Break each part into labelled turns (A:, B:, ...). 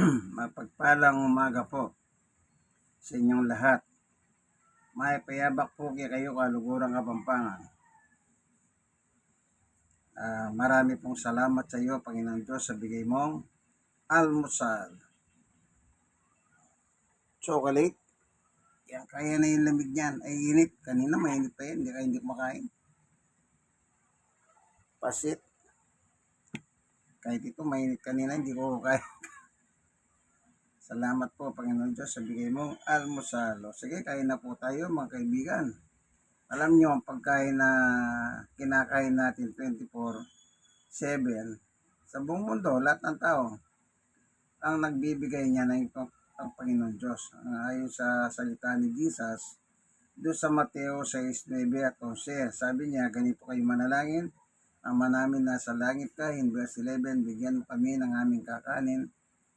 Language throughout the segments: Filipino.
A: Mapagpalang umaga po sa inyong lahat. May payabak po kay kayo kalugurang kapampangan. Ah, marami pong salamat sa iyo, Panginoon Diyos, sa bigay mong almusal. Chocolate. Yan, kaya na yung lamig niyan. Ay, init. Kanina mainit pa yan. Hindi kayo hindi kumakain. Pasit. Kahit ito mainit kanina, hindi ko kaya. Salamat po, Panginoon Diyos, sa bigay mong almusal. O, sige, kain na po tayo, mga kaibigan. Alam niyo, ang pagkain na kinakain natin 24-7 sa buong mundo, lahat ng tao, ang nagbibigay niya na ito ang Panginoon Diyos. Ayon sa salita ni Jesus, doon sa Mateo 6.9 at 11, sabi niya, ganito kayo manalangin, Ama namin nasa langit ka, in verse 11, bigyan mo kami ng aming kakanin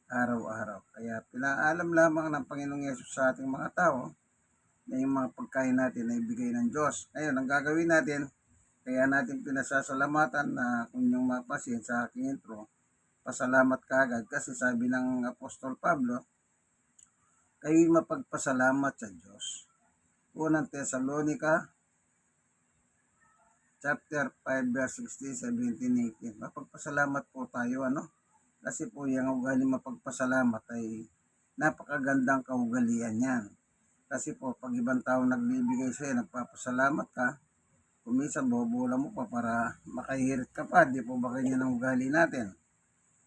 A: araw-araw. Kaya pinaalam lamang ng Panginoong Yesus sa ating mga tao na yung mga pagkain natin ay ibigay ng Diyos. Ngayon, ang gagawin natin, kaya natin pinasasalamatan na kung yung mapasin sa aking intro, pasalamat ka agad kasi sabi ng Apostol Pablo, kayo mapagpasalamat sa Diyos. Unang Thessalonica, chapter 5, verse 16, 17, 18. Mapagpasalamat po tayo, ano? Kasi po yung ugali mapagpasalamat ay napakagandang kaugalian yan. Kasi po, pag ibang tao nagbibigay sa'yo, nagpapasalamat ka, kumisa bubula mo pa para makahirit ka pa. Di po ba ganyan ang ugali natin?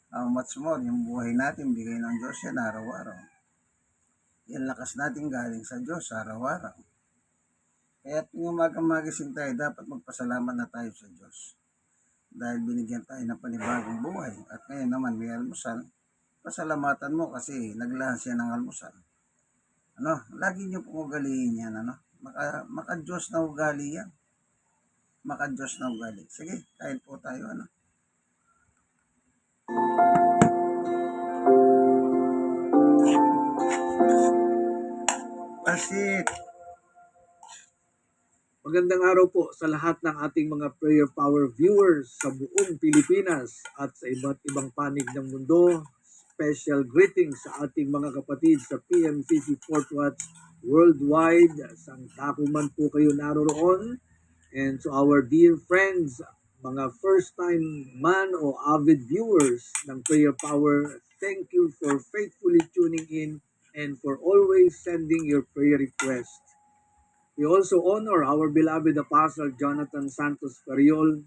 A: How much more, yung buhay natin, bigay ng Diyos yan araw-araw. Yan lakas natin galing sa Diyos araw-araw. Kaya tuwing umagang magising tayo, dapat magpasalamat na tayo sa Diyos. Dahil binigyan tayo ng panibagong buhay. At ngayon naman may almusal, pasalamatan mo kasi naglahan siya ng almusal. Ano, lagi niyo pong ugaliin yan, ano? Maka, maka-Diyos na ugali yan. Maka-Diyos na ugali. Sige, kain po tayo, ano? Pasit!
B: Magandang araw po sa lahat ng ating mga Prayer Power viewers sa buong Pilipinas at sa iba't ibang panig ng mundo. Special greetings sa ating mga kapatid sa PMCC Fort Watch worldwide. Sang tako man po kayo naroroon. And to our dear friends, mga first-time man o avid viewers ng Prayer Power, thank you for faithfully tuning in and for always sending your prayer requests. We also honor our beloved Apostle Jonathan Santos Cariol.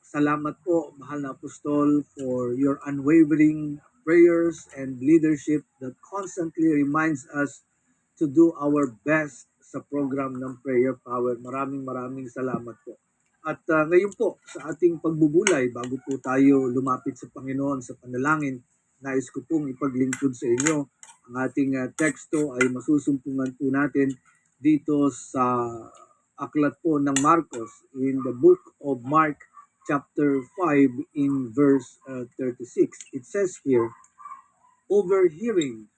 B: Salamat po, mahal na apostol, for your unwavering prayers and leadership that constantly reminds us to do our best sa program ng Prayer Power. Maraming maraming salamat po. At uh, ngayon po, sa ating pagbubulay, bago po tayo lumapit sa Panginoon sa panalangin, nais ko pong ipaglingkod sa inyo. Ang ating uh, teksto ay masusumpungan po natin dito sa aklat po ng Marcos in the book of Mark chapter 5 in verse uh, 36. It says here, overhearing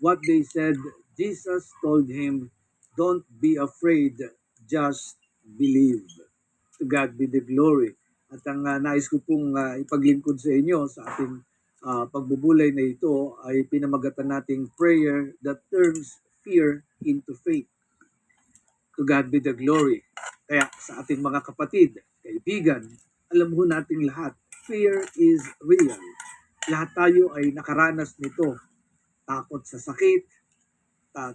B: what they said, Jesus told him, don't be afraid, just believe. To God be the glory. At ang uh, nais ko pong uh, ipaglingkod sa inyo sa ating uh, pagbubulay na ito ay pinamagatan nating prayer that turns fear into faith. To God be the glory. Kaya sa ating mga kapatid, kaibigan, alam ho nating lahat, fear is real. Lahat tayo ay nakaranas nito. Takot sa sakit,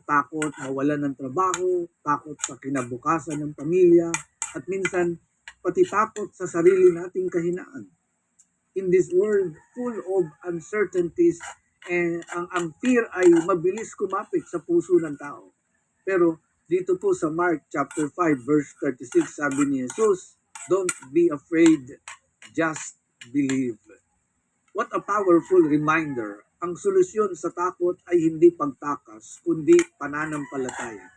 B: takot mawalan ng trabaho, takot sa kinabukasan ng pamilya, at minsan pati takot sa sarili nating kahinaan. In this world full of uncertainties, eh, ang, ang fear ay mabilis kumapit sa puso ng tao. Pero dito po sa Mark chapter 5 verse 36 sabi ni Jesus, Don't be afraid, just believe. What a powerful reminder. Ang solusyon sa takot ay hindi pagtakas, kundi pananampalataya.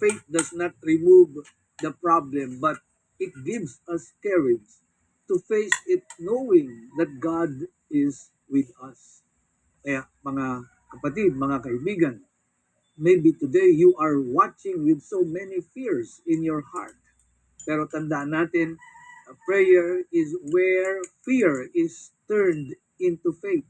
B: Faith does not remove the problem, but it gives us courage to face it knowing that God is with us. Kaya mga kapatid, mga kaibigan, maybe today you are watching with so many fears in your heart. Pero tandaan natin, a prayer is where fear is turned into faith.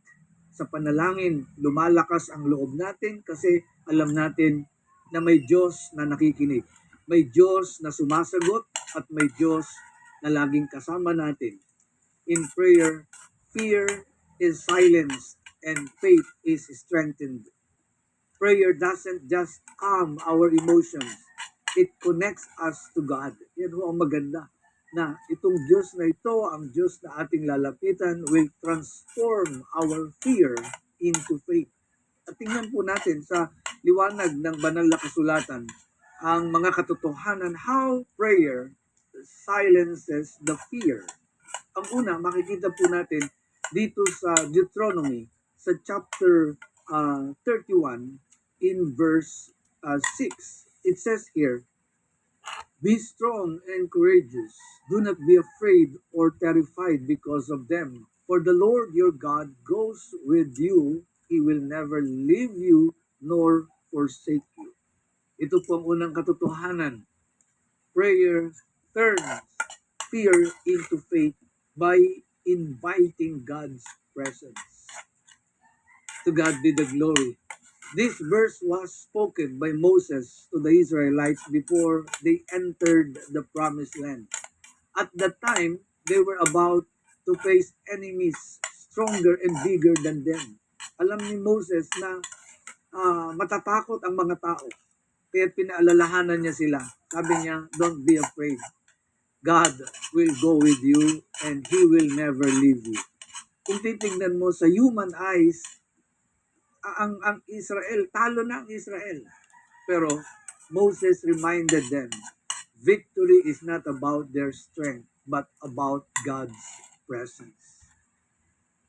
B: Sa panalangin, lumalakas ang loob natin kasi alam natin na may Diyos na nakikinig. May Diyos na sumasagot at may Diyos na laging kasama natin. In prayer, fear is silenced and faith is strengthened. Prayer doesn't just calm our emotions. It connects us to God. Yan ho ang maganda na itong Diyos na ito, ang Diyos na ating lalapitan, will transform our fear into faith. At tingnan po natin sa liwanag ng banal na kasulatan ang mga katotohanan how prayer silences the fear. Ang una, makikita po natin dito sa Deuteronomy sa chapter uh, 31 in verse uh, 6. It says here, Be strong and courageous. Do not be afraid or terrified because of them. For the Lord your God goes with you. He will never leave you nor forsake you. Ito po ang unang katotohanan. Prayer turns fear into faith by inviting God's presence. To God be the glory. This verse was spoken by Moses to the Israelites before they entered the promised land. At that time, they were about to face enemies stronger and bigger than them. Alam ni Moses na ah, matatakot ang mga tao. Kaya pinaalalahanan niya sila. Sabi niya, don't be afraid. God will go with you and He will never leave you. Kung titingnan mo sa human eyes, ang ang Israel, talo na ang Israel. Pero Moses reminded them, victory is not about their strength, but about God's presence.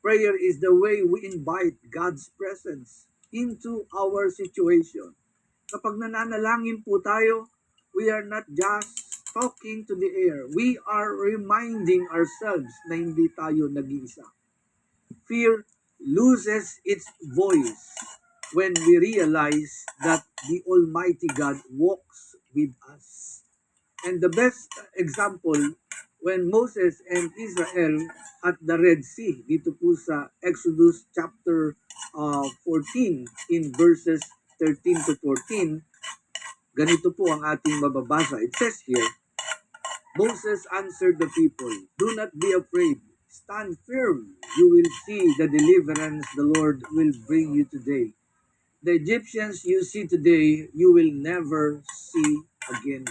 B: Prayer is the way we invite God's presence into our situation. Kapag nananalangin po tayo, we are not just talking to the air. We are reminding ourselves na hindi tayo nag-iisa. Fear loses its voice when we realize that the Almighty God walks with us. And the best example, when Moses and Israel at the Red Sea, dito po sa Exodus chapter uh, 14 in verses 13 to 14, ganito po ang ating mababasa. It says here, Moses answered the people, Do not be afraid. Stand firm. You will see the deliverance the Lord will bring you today. The Egyptians you see today, you will never see again.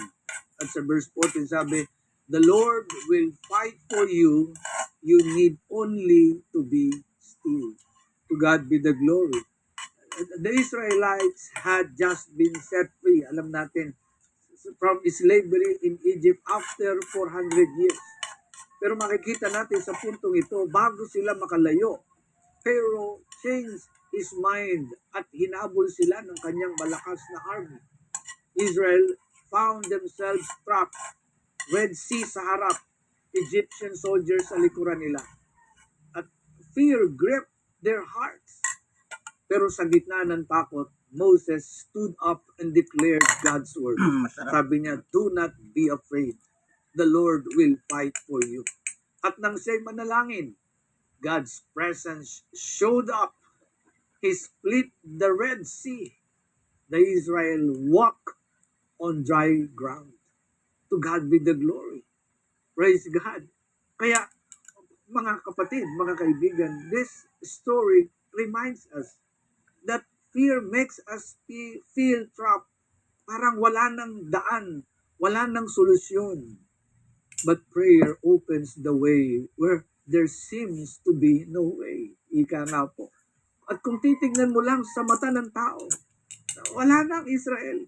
B: At sa verse 14 sabi, The Lord will fight for you. You need only to be still. To God be the glory. The Israelites had just been set free. Alam natin, from slavery in Egypt after 400 years. Pero makikita natin sa puntong ito, bago sila makalayo, Pharaoh changed his mind at hinabol sila ng kanyang malakas na army. Israel found themselves trapped, Red Sea sa harap, Egyptian soldiers sa likuran nila. At fear gripped their hearts. Pero sa gitna ng takot, Moses stood up and declared God's word.
A: Masarap.
B: Sabi niya, do not be afraid. The Lord will fight for you. At nang siya'y manalangin, God's presence showed up. He split the Red Sea. The Israel walked on dry ground. To God be the glory. Praise God. Kaya, mga kapatid, mga kaibigan, this story reminds us that fear makes us fe- feel trapped. Parang wala nang daan, wala nang solusyon. But prayer opens the way where there seems to be no way. Ika nga po. At kung titignan mo lang sa mata ng tao, wala na ang Israel.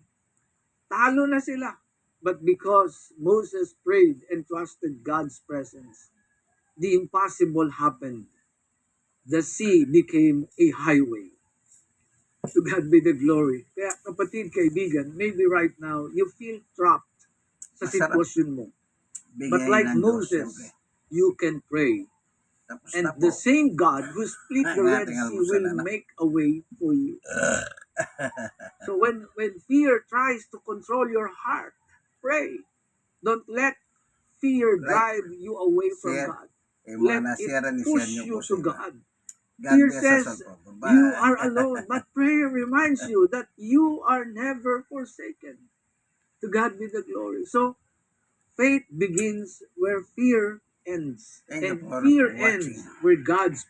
B: Talo na sila. But because Moses prayed and trusted God's presence, the impossible happened. The sea became a highway. To God be the glory. Kaya kapatid, kaibigan, maybe right now, you feel trapped sa sitwasyon mo.
A: Bigay
B: But like
A: ng Diyos,
B: Moses,
A: siyempre.
B: you can pray.
A: Tapos
B: And
A: na po.
B: the same God who split the Red Sea
A: almusal
B: will
A: na.
B: make a way for you. so when when fear tries to control your heart, pray. Don't let fear
A: Right.
B: drive you away from
A: Share.
B: God.
A: Eh, mga
B: Let
A: nasira
B: it push you to
A: sila.
B: God.
A: God
B: Fear
A: bless
B: says
A: us all po. Bye.
B: you are alone, but prayer reminds you that you are never forsaken. To God be the glory. So, faith begins where fear ends,
A: Thank you
B: and
A: for
B: fear
A: watching.
B: ends where God's